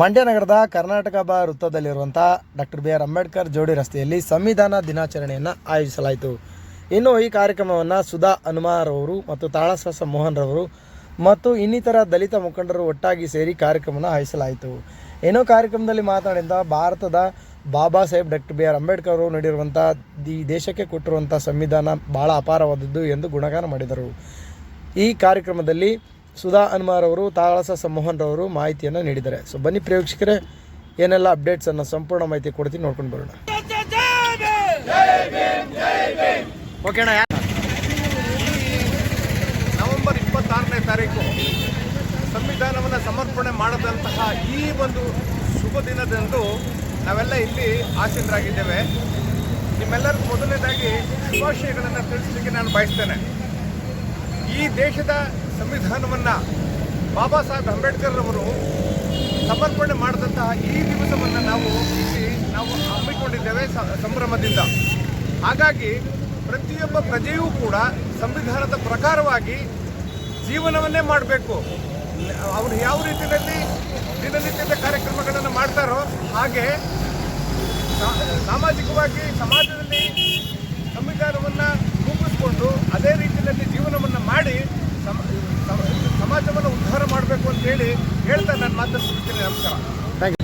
ಮಂಡ್ಯ ನಗರದ ಕರ್ನಾಟಕ ಬಾ ವೃತ್ತದಲ್ಲಿರುವಂಥ ಡಾಕ್ಟರ್ ಬಿ ಆರ್ ಅಂಬೇಡ್ಕರ್ ಜೋಡಿ ರಸ್ತೆಯಲ್ಲಿ ಸಂವಿಧಾನ ದಿನಾಚರಣೆಯನ್ನು ಆಯೋಜಿಸಲಾಯಿತು. ಇನ್ನು ಈ ಕಾರ್ಯಕ್ರಮವನ್ನು ಸುಧಾ ಹನುಮಾರವರು ಮತ್ತು ತಾಳಸ್ವಾಸ ಮೋಹನ್ ರವರು ಮತ್ತು ಇನ್ನಿತರ ದಲಿತ ಮುಖಂಡರು ಒಟ್ಟಾಗಿ ಸೇರಿ ಕಾರ್ಯಕ್ರಮವನ್ನು ಆಯೋಜಿಸಲಾಯಿತು. ಏನೋ ಕಾರ್ಯಕ್ರಮದಲ್ಲಿ ಮಾತನಾಡಿದ ಭಾರತದ Baba Saheb doctor B R Ambedkar ಅವರು ನೀಡಿರುವಂಥ ಈ ದೇಶಕ್ಕೆ ಕೊಟ್ಟಿರುವಂಥ ಸಂವಿಧಾನ ಭಾಳ ಅಪಾರವಾದದ್ದು ಎಂದು ಗುಣಗಾನ ಮಾಡಿದರು. ಈ ಕಾರ್ಯಕ್ರಮದಲ್ಲಿ ಸುಧಾ ಅನ್ಮಾರ್ ಅವರು, ತಾಳಸ ಮೋಹನ್ ರವರು ಮಾಹಿತಿಯನ್ನು ನೀಡಿದ್ದಾರೆ. ಸೊ ಬನ್ನಿ ಪ್ರೇಕ್ಷಕರೇ, ಏನೆಲ್ಲ ಅಪ್ಡೇಟ್ಸನ್ನು ಸಂಪೂರ್ಣ ಮಾಹಿತಿ ಕೊಡ್ತೀನಿ, ನೋಡ್ಕೊಂಡು ಬರೋಣ. ಓಕೆ ಅಣ್ಣ ನವೆಂಬರ್ ಇಪ್ಪತ್ತಾರನೇ ತಾರೀಕು, ಸಂವಿಧಾನವನ್ನು ಸಮರ್ಪಣೆ ಮಾಡದಂತಹ ಈ ಒಂದು ಶುಭ ದಿನದಂದು ನಾವೆಲ್ಲ ಇಲ್ಲಿ ಆಸೀನರಾಗಿದ್ದೇವೆ. ನಿಮ್ಮೆಲ್ಲರಿಗೂ ಮೊದಲನೇದಾಗಿ ಶುಭಾಶಯಗಳನ್ನು ತಿಳಿಸಲಿಕ್ಕೆ ನಾನು ಬಯಸ್ತೇನೆ. ಈ ದೇಶದ ಸಂವಿಧಾನವನ್ನು ಬಾಬಾ ಸಾಹೇಬ್ ಅಂಬೇಡ್ಕರ್ ಅವರು ಸಮರ್ಪಣೆ ಮಾಡಿದಂತಹ ಈ ದಿವಸವನ್ನು ನಾವು ಇಲ್ಲಿ ನಾವು ಹಮ್ಮಿಕೊಂಡಿದ್ದೇವೆ ಸಂಭ್ರಮದಿಂದ. ಹಾಗಾಗಿ ಪ್ರತಿಯೊಬ್ಬ ಪ್ರಜೆಯೂ ಕೂಡ ಸಂವಿಧಾನದ ಪ್ರಕಾರವಾಗಿ ಜೀವನವನ್ನೇ ಮಾಡಬೇಕು. ಅವರು ಯಾವ ರೀತಿಯಲ್ಲಿ ದಿನನಿತ್ಯದ ಕಾರ್ಯಕ್ರಮಗಳನ್ನು ಮಾಡ್ತಾರೋ ಹಾಗೆ ಸಾಮಾಜಿಕವಾಗಿ ಸಮಾಜದಲ್ಲಿ ಸಂವಿಧಾನವನ್ನು ರೂಪಿಸಿಕೊಂಡು ಅದೇ ರೀತಿಯಲ್ಲಿ ಜೀವನವನ್ನು ಮಾಡಿ ಅಂತೇಳಿ ಹೇಳ್ತಾ ನಾನು ಮಾತು ಮುಗಿಸ್ತೀನಿ ನಮಸ್ಕಾರ. ಥ್ಯಾಂಕ್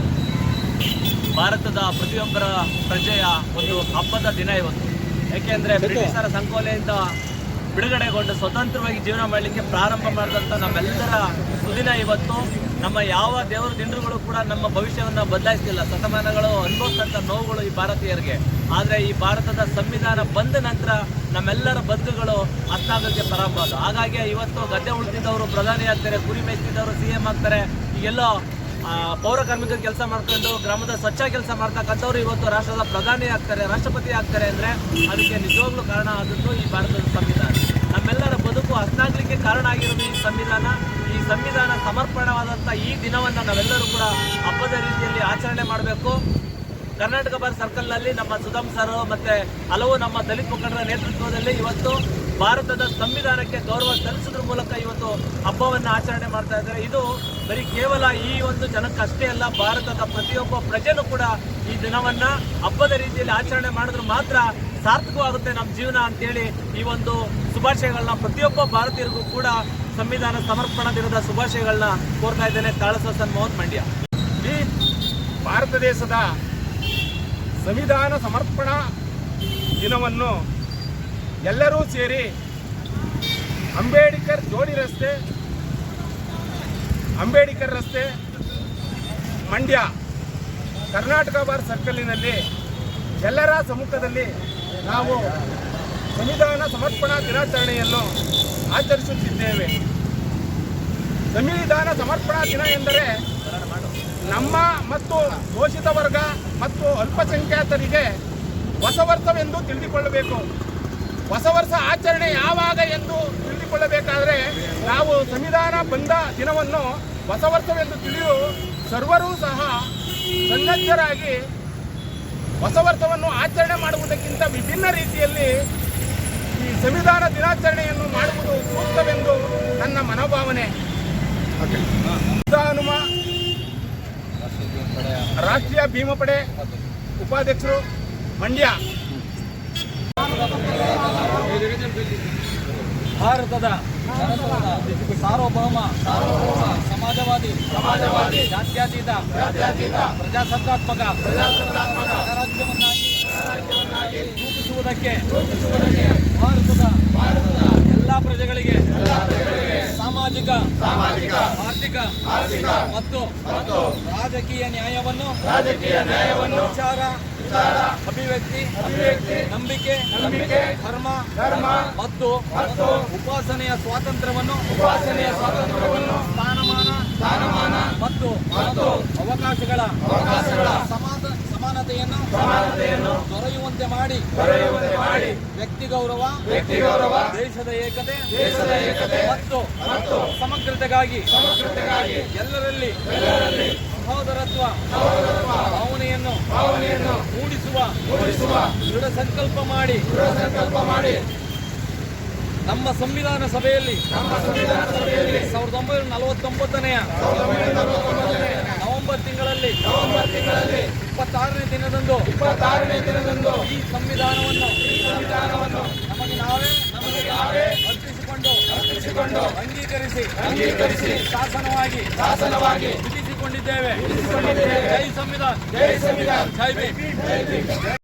ಯು ಭಾರತದ ಪ್ರತಿಯೊಬ್ಬರ ಪ್ರಜೆಯ ಒಂದು ಹಬ್ಬದ ದಿನ ಇವತ್ತು. ಯಾಕೆಂದ್ರೆ ಬ್ರಿಟಿಷರ ಸಂಕೋಲೆಯಿಂದ ಬಿಡುಗಡೆಗೊಂಡು ಸ್ವತಂತ್ರವಾಗಿ ಜೀವನ ಮಾಡಲಿಕ್ಕೆ ಪ್ರಾರಂಭ ಮಾಡಿದಂಥ ನಮ್ಮೆಲ್ಲರ ಸುದಿನ ಇವತ್ತು. ನಮ್ಮ ಯಾವ ದೇವರ ದಿನರುಗಳು ಕೂಡ ನಮ್ಮ ಭವಿಷ್ಯವನ್ನು ಬದಲಾಯಿಸಲಿಲ್ಲ ಶತಮಾನಗಳು ಅನುಭವಿಸಿದಂಥ ನೋವುಗಳು ಈ ಭಾರತೀಯರಿಗೆ. ಆದರೆ ಈ ಭಾರತದ ಸಂವಿಧಾನ ಬಂದ ನಂತರ ನಮ್ಮೆಲ್ಲರ ಬದುಕುಗಳು ಅಷ್ಟಾಗಕ್ಕೆ ಪ್ರಾರಂಭ ಹಾಗಾಗಿ ಇವತ್ತು ಗದ್ದೆ ಉಳಿದಿದ್ದವರು ಪ್ರಧಾನಿ ಆಗ್ತಾರೆ ಕುರಿ ಮೇಯ್ತಿದ್ದವರು ಸಿ ಎಂ ಆಗ್ತಾರೆ. ಈಗೆಲ್ಲೋ ಪೌರ ಕಾರ್ಮಿಕರು ಕೆಲಸ ಮಾಡ್ಕೊಂಡು ಗ್ರಾಮದ ಸ್ವಚ್ಛ ಕೆಲಸ ಮಾಡ್ತಕ್ಕಂಥವ್ರು ಇವತ್ತು ರಾಷ್ಟ್ರದ ಪ್ರಧಾನಿ ಆಗ್ತಾರೆ, ರಾಷ್ಟ್ರಪತಿ ಆಗ್ತಾರೆ ಅಂದರೆ ಅದಕ್ಕೆ ನಿಜವಾಗ್ಲೂ ಕಾರಣ ಆದದ್ದು ಈ ಭಾರತದ ಸಂವಿಧಾನ. ನಮ್ಮೆಲ್ಲರ ಬದುಕು ಅಷ್ಟಾಗಲಿಕ್ಕೆ ಕಾರಣ ಆಗಿರೋದು ಈ ಸಂವಿಧಾನ. ಸಂವಿಧಾನ ಸಮರ್ಪಣವಾದಂಥ ಈ ದಿನವನ್ನು ನಾವೆಲ್ಲರೂ ಕೂಡ ಹಬ್ಬದ ರೀತಿಯಲ್ಲಿ ಆಚರಣೆ ಮಾಡಬೇಕು. ಕರ್ನಾಟಕ ಬಾರ್ ಸರ್ಕಲ್ನಲ್ಲಿ ನಮ್ಮ ಸುಧಾಮ್ ಸರ್ ಮತ್ತೆ ಹಲವು ನಮ್ಮ ದಲಿತ ಮುಖಂಡರ ನೇತೃತ್ವದಲ್ಲಿ ಇವತ್ತು ಭಾರತದ ಸಂವಿಧಾನಕ್ಕೆ ಗೌರವ ಸಲ್ಲಿಸೋದ್ರ ಮೂಲಕ ಇವತ್ತು ಹಬ್ಬವನ್ನು ಆಚರಣೆ ಮಾಡ್ತಾ ಇದ್ದಾರೆ. ಇದು ಬರೀ ಕೇವಲ ಈ ಒಂದು ಜನಕ್ಕಷ್ಟೇ ಅಲ್ಲ, ಭಾರತದ ಪ್ರತಿಯೊಬ್ಬ ಪ್ರಜೆನೂ ಕೂಡ ಈ ದಿನವನ್ನು ಹಬ್ಬದ ರೀತಿಯಲ್ಲಿ ಆಚರಣೆ ಮಾಡಿದ್ರು ಮಾತ್ರ ಸಾರ್ಥಕವಾಗುತ್ತೆ ನಮ್ಮ ಜೀವನ ಅಂತೇಳಿ ಈ ಒಂದು ಶುಭಾಶಯಗಳನ್ನ ಪ್ರತಿಯೊಬ್ಬ ಭಾರತೀಯರಿಗೂ ಕೂಡ ಸಂವಿಧಾನ ಸಮರ್ಪಣಾ ದಿನದ ಶುಭಾಶಯಗಳನ್ನ ಕೋರ್ತಾ ಇದ್ದೇನೆ ತಾಳಸನ್ ಮೋಹನ್ ಮಂಡ್ಯ. ಈ ಭಾರತ ದೇಶದ ಸಂವಿಧಾನ ಸಮರ್ಪಣಾ ದಿನವನ್ನು ಎಲ್ಲರೂ ಸೇರಿ ಅಂಬೇಡ್ಕರ್ ಜೋಡಿ ರಸ್ತೆ, ಅಂಬೇಡ್ಕರ್ ರಸ್ತೆ, ಮಂಡ್ಯ, ಕರ್ನಾಟಕ ಬಾರ್ ಸರ್ಕಲ್ನಲ್ಲಿ ಎಲ್ಲರ ಸಮ್ಮುಖದಲ್ಲಿ ನಾವು ಸಂವಿಧಾನ ಸಮರ್ಪಣಾ ದಿನಾಚರಣೆಯನ್ನು ಆಚರಿಸುತ್ತಿದ್ದೇವೆ. ಸಂವಿಧಾನ ಸಮರ್ಪಣಾ ದಿನ ಎಂದರೆ ನಮ್ಮ ಮತ್ತು ಶೋಷಿತ ವರ್ಗ ಮತ್ತು ಅಲ್ಪಸಂಖ್ಯಾತರಿಗೆ ಹೊಸ ವರ್ಷವೆಂದು ತಿಳಿದುಕೊಳ್ಳಬೇಕು. ಹೊಸ ವರ್ಷ ಆಚರಣೆ ಯಾವಾಗ ಎಂದು ತಿಳಿದುಕೊಳ್ಳಬೇಕಾದರೆ ನಾವು ಸಂವಿಧಾನ ಬಂದ ದಿನವನ್ನು ಹೊಸ ವರ್ಷವೆಂದು ತಿಳಿದು ಸರ್ವರೂ ಸಹ ಸನ್ನದ್ಧರಾಗಿ ಹೊಸ ವರ್ಷವನ್ನು ಆಚರಣೆ ಮಾಡುವುದಕ್ಕಿಂತ ವಿಭಿನ್ನ ರೀತಿಯಲ್ಲಿ ಈ ಸಂವಿಧಾನ ದಿನಾಚರಣೆಯನ್ನು ಮಾಡುವುದು ಸೂಕ್ತವೆಂದು ನನ್ನ ಮನೋಭಾವನೆ. ಹನುಮ ರಾಷ್ಟ್ರೀಯ ಭೀಮಪಡೆ ಉಪಾಧ್ಯಕ್ಷರು ಮಂಡ್ಯ. ಭಾರತದ ಸಾರ್ವಭೌಮ ಸಮಾಜವಾದಿ ಸಮಾಜವಾದಿ ಜಾತ್ಯತೀತ ಪ್ರಜಾಸತ್ತಾತ್ಮಕ ರಾಜ್ಯವನ್ನಾಗಿ ರೂಪಿಸುವುದಕ್ಕೆ ಭಾರತದ ಎಲ್ಲ ಪ್ರಜೆಗಳಿಗೆ ಸಾಮಾಜಿಕ ಸಾಮಾಜಿಕ ಆರ್ಥಿಕ ಆರ್ಥಿಕ ಮತ್ತು ರಾಜಕೀಯ ನ್ಯಾಯವನ್ನು ರಾಜಕೀಯ ನ್ಯಾಯವನ್ನು ವಿಚಾರ ಅಭಿವ್ಯಕ್ತಿ ಅಭಿವ್ಯಕ್ತಿ ನಂಬಿಕೆ ನಂಬಿಕೆ ಧರ್ಮ ಧರ್ಮ ಮತ್ತು ಮತ್ತು ಉಪಾಸನೆಯ ಸ್ವಾತಂತ್ರ್ಯವನ್ನು ಉಪಾಸನೆಯ ಸ್ವಾತಂತ್ರ್ಯವನ್ನು ಸ್ಥಾನಮಾನ ಸ್ಥಾನಮಾನ ಮತ್ತು ಮತ್ತು ಅವಕಾಶಗಳ ಅವಕಾಶಗಳ ಸಮಾನ ಸಮಾನತೆಯನ್ನು ಸಮಾನತೆಯನ್ನು ದೊರೆಯುವಂತೆ ಮಾಡಿ ದೊರೆಯುವಂತೆ ಮಾಡಿ ವ್ಯಕ್ತಿ ಗೌರವ ವ್ಯಕ್ತಿ ಗೌರವ ದೇಶದ ಏಕತೆ ದೇಶದ ಏಕತೆ ಮತ್ತು ಮತ್ತು ಸಮಗ್ರತೆಗಾಗಿ ಸಮಗ್ರತೆಗಾಗಿ ಎಲ್ಲರಲ್ಲಿ ಎಲ್ಲರಲ್ಲಿ ಸಹೋದರತ್ವ ಭಾವನೆಯನ್ನು ಭಾವನೆಯನ್ನು ಮೂಡಿಸುವ ಮೂಡಿಸುವ ದೃಢ ಸಂಕಲ್ಪ ಮಾಡಿ ದೃಢ ಸಂಕಲ್ಪ ಮಾಡಿ ನಮ್ಮ ಸಂವಿಧಾನ ಸಭೆಯಲ್ಲಿ ನಮ್ಮ ಸಂವಿಧಾನ ಸಭೆಯಲ್ಲಿ ಸಾವಿರದ ಒಂಬೈನೂರ ನಲವತ್ತೊಂಬತ್ತನೆಯ ನವೆಂಬರ್ ತಿಂಗಳಲ್ಲಿ ನವೆಂಬರ್ ತಿಂಗಳಲ್ಲಿ ಇಪ್ಪತ್ತಾರನೇ ದಿನದಂದು ಇಪ್ಪತ್ತಾರನೇ ದಿನದಂದು ಈ ಸಂವಿಧಾನವನ್ನು ಈ ಸಂವಿಧಾನವನ್ನು ನಮಗೆ ನಾವೇ ನಮಗೆ ನಾವೇ ಅರ್ಪಿಸಿಕೊಂಡು ಅರ್ಪಿಸಿಕೊಂಡು ಅಂಗೀಕರಿಸಿ ಅಂಗೀಕರಿಸಿ ಶಾಸನವಾಗಿ ಶಾಸನವಾಗಿ ವಿಧಿಸಿಕೊಂಡಿದ್ದೇವೆ ಜೈ ಸಂವಿಧಾನ. ಜೈ ಸಂವಿಧಾನ. ಜೈ ಬಿ